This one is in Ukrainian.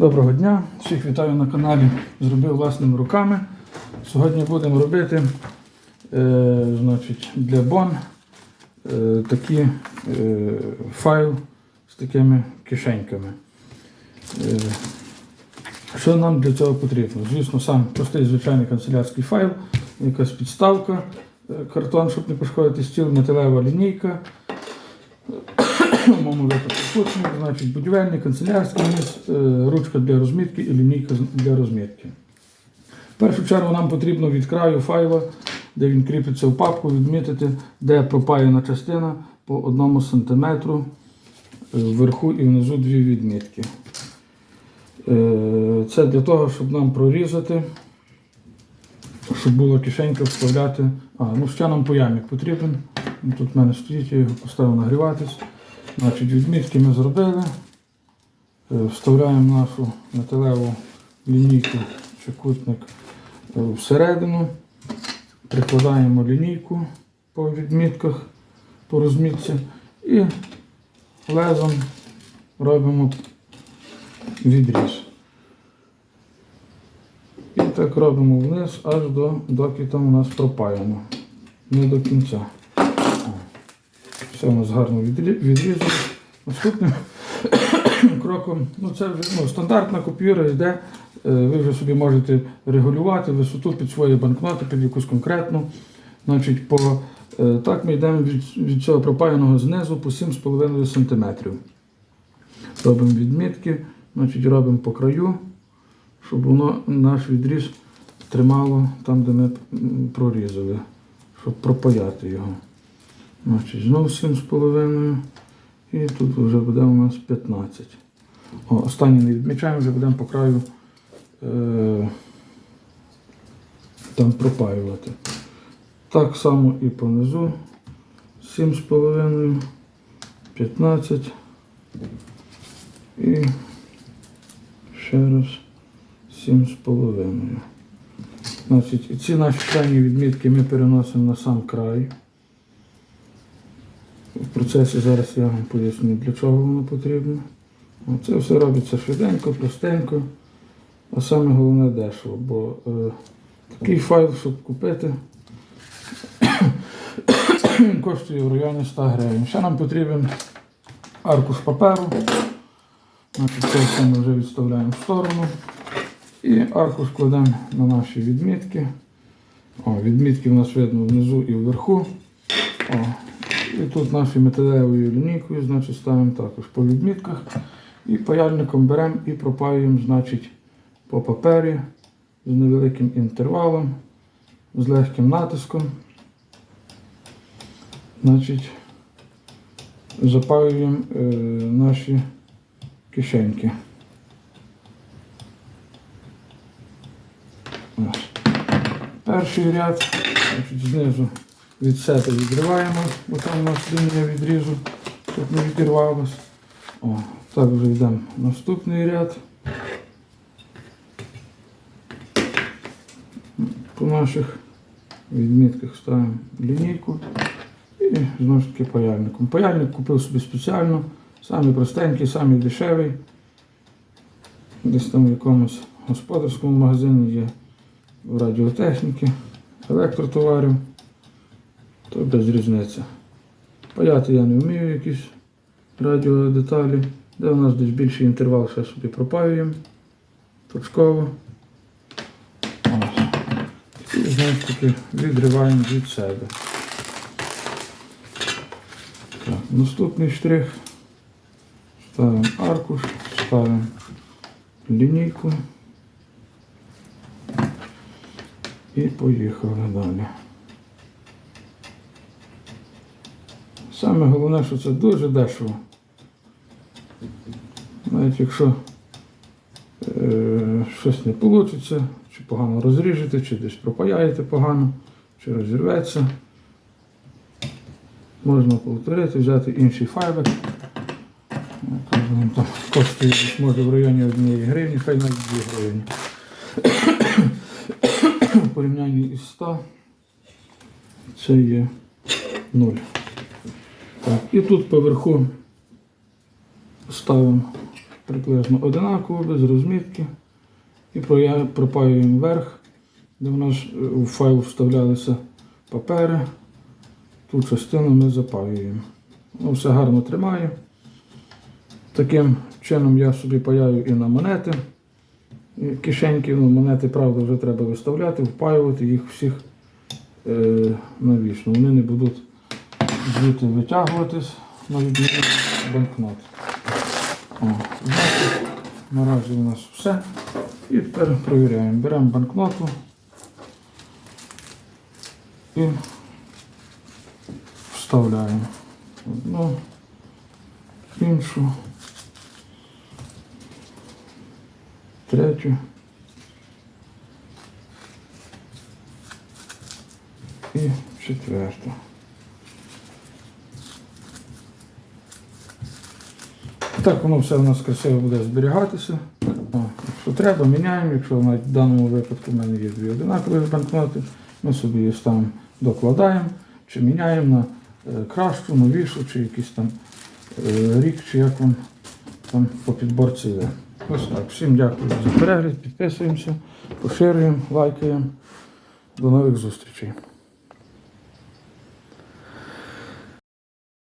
Доброго дня, всіх вітаю на каналі Зробив власними руками. Сьогодні будемо робити е, значить, для Бон е, такі е, файл з такими кишеньками. Е, що нам для цього потрібно? Звісно, сам простий звичайний канцелярський файл, якась підставка, е, картон, щоб не пошкодити стіл, металева лінійка, в випадку кутник, значить будівельний, канцелярський ніж, е, ручка для розмітки і лінійка для розмітки. В першу чергу нам потрібно від краю файла, де він кріпиться в папку, відмітити, де пропаяна частина по одному сантиметру е, вверху і внизу дві відмітки. Е, Це для того, щоб нам прорізати, щоб було кишенька вставляти. А, ну ще нам паяльник потрібен. Тут в мене стоїть, я його поставив нагріватись. Значить, відмітки ми зробили. Е, Вставляємо нашу металеву лінійку чи кутник е, всередину. Прикладаємо лінійку по відмітках, по розмітці і лезом робимо відріз. І так робимо вниз аж до, доки там у нас пропаяно. Не до кінця. Все у нас гарно відрі- відрізано. Наступним кроком, ну це вже ну, стандартна купюра йде. Е, Ви вже собі можете регулювати висоту під свої банкноти, під якусь конкретну. Значить, по, е, так ми йдемо від, від цього пропаяного знизу по 7,5 см. Робимо відмітки, значить, робимо по краю, щоб воно наш відріз тримало там, де ми прорізали, щоб пропаяти його. Значить, знову 7,5. І тут вже буде у нас 15. О, останній не відмічаємо, вже будемо по краю е, там пропаювати. Так само і понизу. 7,5, 15. І ще раз 7,5. Значить, ці наші крайні відмітки ми переносимо на сам край. В процесі зараз я вам поясню, для чого воно потрібно. Це все робиться швиденько, простенько, а саме головне дешево, бо е, такий файл, щоб купити, коштує в районі 100 гривень. Ще нам потрібен аркуш паперу. Значить, це все ми вже відставляємо в сторону. І аркуш кладемо на наші відмітки. О, відмітки в нас видно внизу і вверху. О, і тут нашою металевою лінійкою, значить, ставимо також по відмітках. І паяльником беремо і пропаюємо, значить, по папері з невеликим інтервалом, з легким натиском. Значить, запаюємо е, наші кишеньки. Ось. Перший ряд, значить, знизу від сета відриваємо, бо там у нас лінія відрізу, щоб не відірвалося. О, так вже йдемо наступний ряд. По наших відмітках ставимо лінійку і знову ж таки паяльником. Паяльник купив собі спеціально, самий простенький, самий дешевий. Десь там в якомусь господарському магазині є в радіотехніки, електротоварів то без різниці. Паяти я не вмію якісь радіодеталі, де у нас десь більший інтервал, ще собі пропаюємо точково. І знову ж таки відриваємо від себе. Так, наступний штрих. Ставимо аркуш, ставимо лінійку і поїхали далі. Саме головне, що це дуже дешево. Навіть якщо е, щось не вийде, чи погано розріжете, чи десь пропаяєте погано, чи розірветься, можна повторити, взяти інший Він там коштує може в районі 1 гривні, хай навіть 2 гривні. В порівнянні із 100 це є 0. Так, і тут поверху ставимо приблизно одинаково, без розмітки. І пропаюємо вверх, де в нас е, у файл вставлялися папери. Ту частину ми запаюємо. Ну, все гарно тримає. Таким чином я собі паяю і на монети. Кишеньки, ну, монети, правда, вже треба виставляти, впаювати їх всіх е, навічно. Вони не будуть звідти витягуватись на відміну банкнот. Наразі у нас все. І тепер перевіряємо. Беремо банкноту і вставляємо одну, іншу, третю. І четверту. Так воно все у нас красиво буде зберігатися. О, якщо треба, міняємо. Якщо навіть в даному випадку в мене є дві одинакові банкноти, ми собі її ставимо, докладаємо, чи міняємо на е, кращу, новішу, чи якийсь там е, рік, чи як вам там по підборці йде. Ось так. Всім дякую за перегляд, підписуємося, поширюємо, лайкаємо. До нових зустрічей.